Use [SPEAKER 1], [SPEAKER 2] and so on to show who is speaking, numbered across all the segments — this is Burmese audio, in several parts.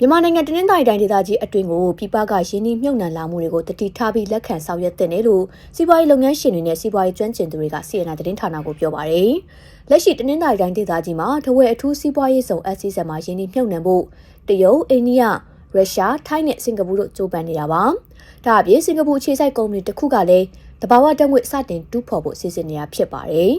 [SPEAKER 1] မြန်မာနိုင်ငံတနင်္သာရီတိုင်းဒေသကြီးအတွင်းကိုပြည်ပကရင်းနှီးမြှုပ်နှံလာမှုတွေကိုတတိထားပြီးလက်ခံဆောင်ရွက်တဲ့နယ်လို့စီးပွားရေးလုပ်ငန်းရှင်တွေနဲ့စီးပွားရေးကျွမ်းကျင်သူတွေကစီရင်နာသတင်းဌာနကိုပြောပါရယ်လက်ရှိတနင်္သာရီတိုင်းဒေသကြီးမှာတဝက်အထူးစီးပွားရေးဆောင်အစီအစဉ်မှာရင်းနှီးမြှုပ်နှံဖို့တရုတ်အိန္ဒိယရုရှားထိုင်းနဲ့စင်ကာပူတို့ကြိုးပမ်းနေတာပါဒါအပြင်စင်ကာပူအခြေစိုက်ကုမ္ပဏီတစ်ခုကလည်းတဘာဝတက်ငွေစတင်တူးဖော်ဖို့စီစဉ်နေတာဖြစ်ပါတယ်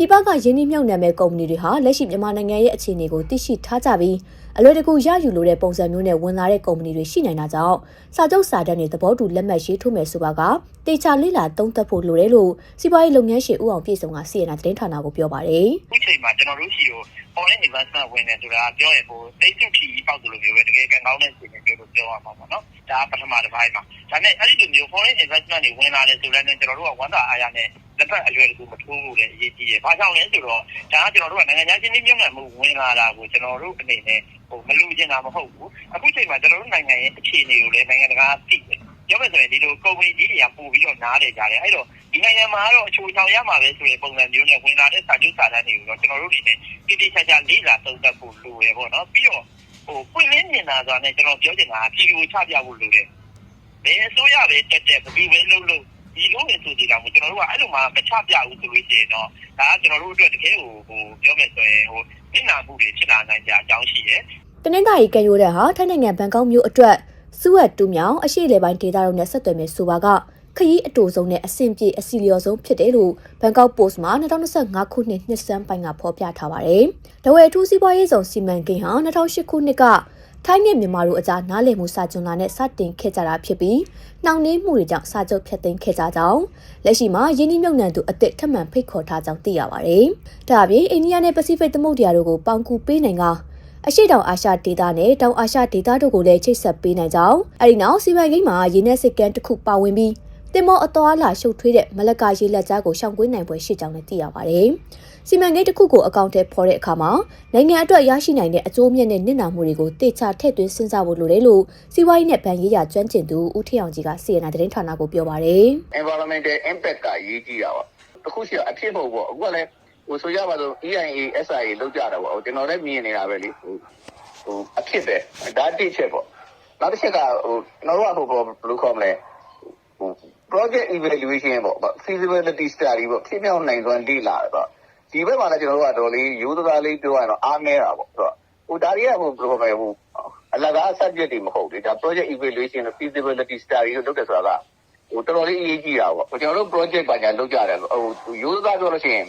[SPEAKER 1] ပြည်ပကရင်းနှီးမြှုပ်နှံမဲ့ကုမ္ပဏီတွေဟာလက်ရှိမြန်မာနိုင်ငံရဲ့အခြေအနေကိုသိရှိထားကြပြီးအလွယ်တကူရယူလိုတဲ့ပုံစံမျိုးနဲ့ဝင်လာတဲ့ကုမ္ပဏီတွေရှိနိုင်တာကြောင့်စာချုပ်စာတမ်းတွေသဘောတူလက်မှတ်ရေးထိုးမယ်ဆိုပါကတေချာလေးလာတုံးသက်ဖို့လိုတယ်လို့စီးပွားရေးလုပ်ငန်းရှင်ဦးအောင်ပြည့်စုံကစီရင်တာသတင်းဌာနကိုပြောပါတယ်
[SPEAKER 2] အခုချိန်မှာကျွန်တော်တို့ရှိကို foreign investment ဝင်တယ်ဆိုတာပြောရင်ဟိုတိတ်စုခီပေါက်တယ်လို့မျိုးပဲတကယ်ကံကောင်းတဲ့စီမံပြောလို့ပြောရမှာပေါ့နော်ဒါပထမတစ်ပိုင်းမှာဒါနဲ့အဲ့ဒီလိုမျိုး foreign investment တွေဝင်လာတယ်ဆိုလည်းကျွန်တော်တို့ကဝန်တာအားရနဲ့ လက်ဖက်အလွယ်တကူမထိုးလို့လည်းအရေးကြီးတယ်။ဘာကြောင့်လဲဆိုတော့ဒါကကျွန်တော်တို့ကနိုင်ငံခြားချင်းနှိမ့်မြုံမှုဝင်လာတာကိုကျွန်တော်တို့အနေနဲ့ဟိုမလူချင်တာမဟုတ်ဘူး။အခုချိန်မှာကျွန်တော်တို့နိုင်ငံရဲ့အခြေအနေကိုလည်းနိုင်ငံတကာသိတယ်။ပြောမယ်ဆိုရင်ဒီလိုကုမ္ပဏီကြီးတွေကပို့ပြီးတော့နားတယ်ကြတယ်။အဲ့တော့ဒီနိုင်ငံမှာတော့အချိုးချောင်ရမှာပဲဆိုတဲ့ပုံစံမျိုးနဲ့ဝင်လာတဲ့စာချုပ်စာတမ်းတွေကိုတော့ကျွန်တော်တို့အနေနဲ့တိတိကျကျလေးလာသုံးသပ်ဖို့လိုရပေါ့နော်။ပြီးတော့ဟိုပွင့်လင်းမြင်တာဆိုတာနဲ့ကျွန်တော်ပြောချင်တာပြည်သူချပြဖို့လိုတယ်။ဘယ်အစိုးရပဲတက်တက်ဘယ်သူပဲလုပ်လို့ ဒီလိုနေဆိုကြတာမို့ကျွန်တော်တို့ကအဲ့လိုမှမချပြဘူးဆိုလို့ရှိရင်တော့ဒါကကျွန်တော်တို့အတွက်တကယ်ကိုဟိုပြောမယ်ဆိုရင်ဟိုမျက်နှာမှုတွေဖြစ်လာနိုင်ကြအကြောင်းရှိတယ်
[SPEAKER 1] တနင်္သာရီကံရိုးတဲ့ဟာထိုင်းနိုင်ငံဘန်ကောက်မြို့အတွက်စူဝက်တူးမြောင်အရှိလေပိုင်းဒေသတို့နဲ့ဆက်သွယ်မယ်ဆိုပါကခရီးအတူဆုံးနဲ့အဆင့်ပြေအစီလျော်ဆုံးဖြစ်တယ်လို့ဘန်ကောက်ပို့စ်မှာ2025ခုနှစ်နှစ်စန်းပိုင်းကဖော်ပြထားပါတယ်။တဝဲအထူးစီးပွားရေးဆောင်စီမံကိန်းဟာ2008ခုနှစ်က ထိုင်းနဲ့မြန်မာတို့အကြားနားလည်မှုစာချုပ်လာနဲ့စတင်ခဲ့ကြတာဖြစ်ပြီးနှောင့်နှေးမှုတွေကြောင့်စာချုပ်ဖျက်သိမ်းခဲ့ကြကြောင်းလက်ရှိမှာယင်းနှမြုံနှံသူအစ်စ်ထပ်မံဖိတ်ခေါ်ထားကြောင်းသိရပါတယ်။ဒါအပြင်အိန္ဒိယနဲ့ပစိဖိတ်သမုဒ္ဒရာတို့ကိုပေါင်ကူပေးနိုင်ကအရှိတောင်အာရှဒေသနဲ့တောင်အာရှဒေသတို့ကိုလည်းချိတ်ဆက်ပေးနိုင်ကြောင်းအဲဒီနောက်စီမံကိန်းမှာရေနက်စစ်ကန်တစ်ခုပါဝင်ပြီး တင်မောအတော်အလာရှုပ်ထွေးတဲ့မလကာရေလက်ကြားကိုရှောင်ကွင်းနိုင်ပွဲရှိကြောင်းလည်းသိရပါတယ်။စီမံကိန်းတစ်ခုကိုအကောင့်ထဲပေါ်တဲ့အခါမှာနိုင်ငံအတွက်ရရှိနိုင်တဲ့အကျိုးမြတ်နဲ့နစ်နာမှုတွေကိုတေချာထည့်သွင်းစဉ်းစားဖို့လိုတယ်လို့စီးပွားရေးနဲ့ဗန်ရေးရာကျွမ်းကျင်သူဦးထအောင်ကြီးကစီရင်နာသတင်းဌာနကိုပြောပါတယ်။
[SPEAKER 3] environmental impact ကအရေးကြီးတာပေါ့တခုရှိတော့အဖြစ်မဟုတ်ပေါ့အခုကလည်းဟိုဆိုရပါတော့ EIA SIA လောက်ကြတာပေါ့ကျွန်တော်လည်းမြင်နေတာပဲလေဟိုဟိုအဖြစ်ပဲဒါတိချက်ပေါ့နောက်တစ်ချက်ကဟိုကျွန်တော်တို့ကဟိုဘယ်လိုခေါ်မလဲဟို project evaluation ပေါ့ feasibility study ပေါ့ ဖြစ်မြောက်နိုင်စွမ်း လေ့လာတယ်ပေါ့ဒီဘက်မှာလည်း ကျွန်တော်တို့ကတော်လေး ရိုးသားလေး ပြောရတော့ အားနေတာပေါ့ဆိုတော့ဟိုဒါတွေကဟိုဘယ်လိုခေါ်မလဲဟိုအလကား subject တွေ မဟုတ်လေဒါ project evaluation feasibility study လို့ လုပ်တယ်ဆိုတာကဟိုတော်တော်လေး အရေးကြီးတာပေါ့ ကျွန်တော်တို့ project ပါညာလုပ်ကြတယ်ဟိုရိုးသား ပြောလို့ရှိရင်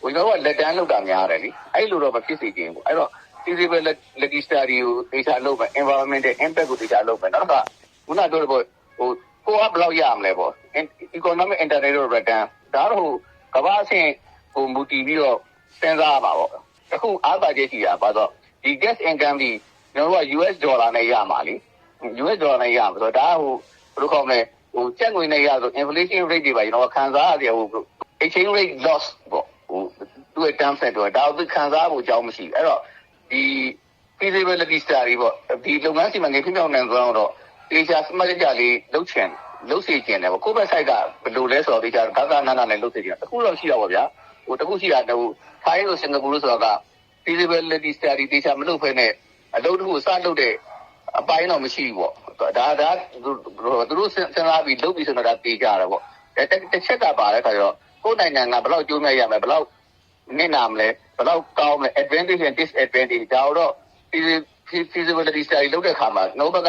[SPEAKER 3] ဟိုကျွန်တော်တို့က လက်တန်းလုပ်တာ များတယ်လीအဲ့လိုတော့ မဖြစ်စေချင်ဘူး အဲ့တော့ feasibility study ကိုဒေတာလုပ်မယ် environmental impact ကိုဒေတာလုပ်မယ် နောက်ကခုနပြောလို့ပေါ့ဟို ကိုကဘယ်လောက်ရမလဲပေါ့ economic internet return ဒါတော့ဟိုကမ္ဘာအဆင့်ဟိုမူတည်ပြီးတော့စဉ်းစားရမှာပေါ့အခုအားသာချက်ရှိတာပါတော့ဒီ gas income ဒီကျွန်တော်တို့က US ဒေါ်လာနဲ့ရမှာလी US ဒေါ်လာနဲ့ရမှာဆိုတော့ဒါကဟိုဘယ်လိုခေါ်မလဲဟိုကျပ်ငွေနဲ့ရဆို inflation rate တွေပါကျွန်တော်ခံစားရတယ်ဟို exchange rate loss ပေါ့ဟိုသူ့ရဲ့ term set တော့ဒါကိုခံစားဖို့အကြောင်းမရှိဘူးအဲ့တော့ဒီ feasibility study ပေါ့ဒီလုပ်ငန်းစီမံကိန်းဖြစ်မြောက်နိုင်ဆုံးတော့ တေချာစမတ်ကြလေးလုပ်ချင်လုပ်စီကျင်တယ်ပေါ့ကိုယ့်ဘက် site ကဘယ်လိုလဲဆိုတော့တေချာဂါဂနာနာနဲ့လုပ်စီကျင်တခုတော့ရှိတော့ပါဗျာဟိုတခုရှိတာဟိုထိုင်းလိုစင်ကာပူလိုဆိုတော့က feasibility study တေချာမလုပ်ဖ ೇನೆ အလုပ်တစ်ခုစလုပ်တဲ့အပိုင်းတော့မရှိဘူးပေါ့ဒါဒါသူတို့စဉ်းစားပြီးလုပ်ပြီးဆိုတော့ဒါတေးကြတာပေါ့တစ်ချက်ကပါတဲ့ခါကျတော့ကိုယ်နိုင်ငံကဘယ်လောက်ကျိုးမြတ်ရမလဲဘယ်လောက်နစ်နာမလဲဘယ်လောက်ကောင်းမလဲ advantage and disadvantage ဒါတော့ feasibility study လုပ်တဲ့အခါမှာနောက်ဘက်က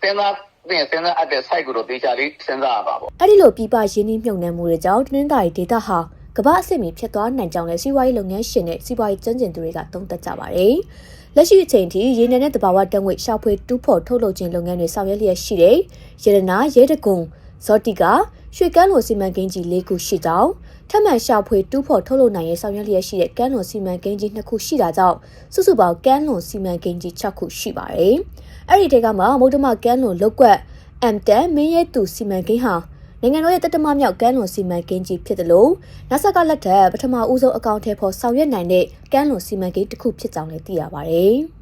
[SPEAKER 3] စဉ်းစားပြင်စဉ်းစားအပ်တဲ့ site ကိုတော့တေချာလေးစဉ်းစားရပါပေါ့
[SPEAKER 1] အဲ့ဒီလိုပြည်ပရင်းနှီးမြှုပ်နှံမှုတွေကြောင့်တနင်္သာရီဒေသဟာကမ္ဘာအဆင့်မီဖြစ်သွားနိုင်ကြောင်းလည်းစီးပွားရေးလုပ်ငန်းရှင်နဲ့စီးပွားရေးကျွမ်းကျင်သူတွေကသုံးသပ်ကြပါတယ်။လက်ရှိအချိန်ထိရေနံနဲ့တဘာဝတက်ငွေရှာဖွေတူးဖော်ထုတ်လုပ်ခြင်းလုပ်ငန်းတွေဆောင်ရွက်လျက်ရှိတဲ့ရတနာရဲတကုံဇော်တီကရွှေကန်းလိုစီမံကိန်းကြီး၄ခုရှိကြောင်းထပ်မံရှာဖွေတူးဖော်ထုတ်လုပ်နိုင်ရေးဆောင်ရွက်လျက်ရှိတဲ့ကန်းလွန်စီမံကိန်းကြီး2ခုရှိတာကြောင့်စုစုပေါင်းကန်းလွန်စီမံကိန်းကြီး6ခုရှိပါတယ်။ အဲ့ဒီတဲကမှမုဒ္ဓမကန်းလွန်လောက်ကွက် M10 မင်းရဲသူစီမံကိန်းဟာနိုင်ငံတော်ရဲ့တတမမြောက်ကမ်းလွန်စီမံကိန်းကြီးဖြစ်တယ်လို့ NASA ကလက်ထက်ပထမဦးဆုံးအကောင့်ထဲပေါ်ဆောင်ရွက်နိုင်တဲ့ကမ်းလွန်စီမံကိန်းတစ်ခုဖြစ်ကြောင်းလည်းသိရပါဗျ။